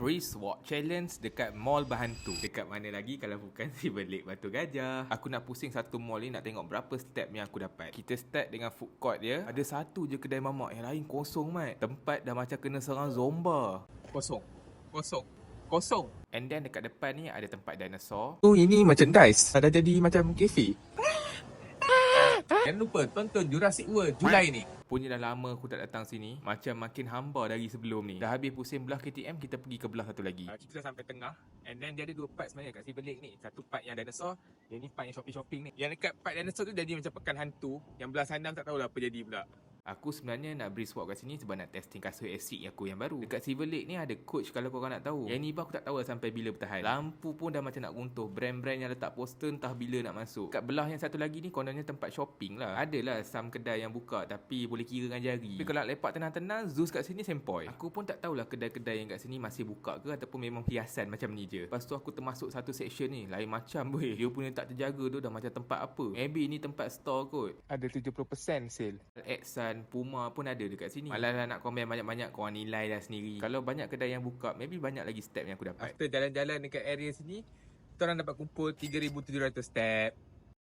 Breeze Walk Challenge dekat Mall Berhantu. Dekat mana lagi kalau bukan Silver Lake Batu Gajah. Aku nak pusing satu mall ni nak tengok berapa step yang aku dapat. Kita start dengan food court dia. Ada satu je kedai mamak. Yang lain kosong, mat. Tempat dah macam kena serang zomba. Kosong. Kosong. Kosong. And then dekat depan ni ada tempat dinosaur. Oh ini merchandise Dah jadi macam kafe Jangan lupa tonton Jurassic World Julai ni. Punya dah lama aku tak datang sini. Macam makin hamba dari sebelum ni. Dah habis pusing belah KTM, kita pergi ke belah satu lagi. uh, Kita dah sampai tengah. And then dia ada dua part sebenarnya kat Silver Lake ni. Satu part yang dinosaur Yang ni part yang shopping-shopping ni. Yang dekat part dinosaur tu jadi macam pekan hantu. Yang belah sana tak tahulah apa jadi pula Aku sebenarnya nak brisk walk kat sini sebab nak testing kasut AC aku yang baru. Dekat Silver Lake ni ada coach kalau korang nak tahu. Yang ni aku tak tahu lah sampai bila bertahan. Lampu pun dah macam nak runtuh. Brand-brand yang letak poster entah bila nak masuk. Kat belah yang satu lagi ni kononnya tempat shopping lah. Adalah some kedai yang buka tapi boleh kira dengan jari. Tapi kalau nak lepak tenang-tenang, Zeus kat sini sempoi. Aku pun tak tahulah kedai-kedai yang kat sini masih buka ke ataupun memang hiasan macam ni je. Lepas tu aku termasuk satu section ni. Lain macam weh. Dia punya tak terjaga tu dah macam tempat apa. Maybe ni tempat store kot. Ada 70% sale Exxon, Puma pun ada dekat sini. Malah lah nak komen banyak-banyak korang nilai dah sendiri. Kalau banyak kedai yang buka, maybe banyak lagi step yang aku dapat. After jalan-jalan dekat area sini Kita orang dapat kumpul 3,700 step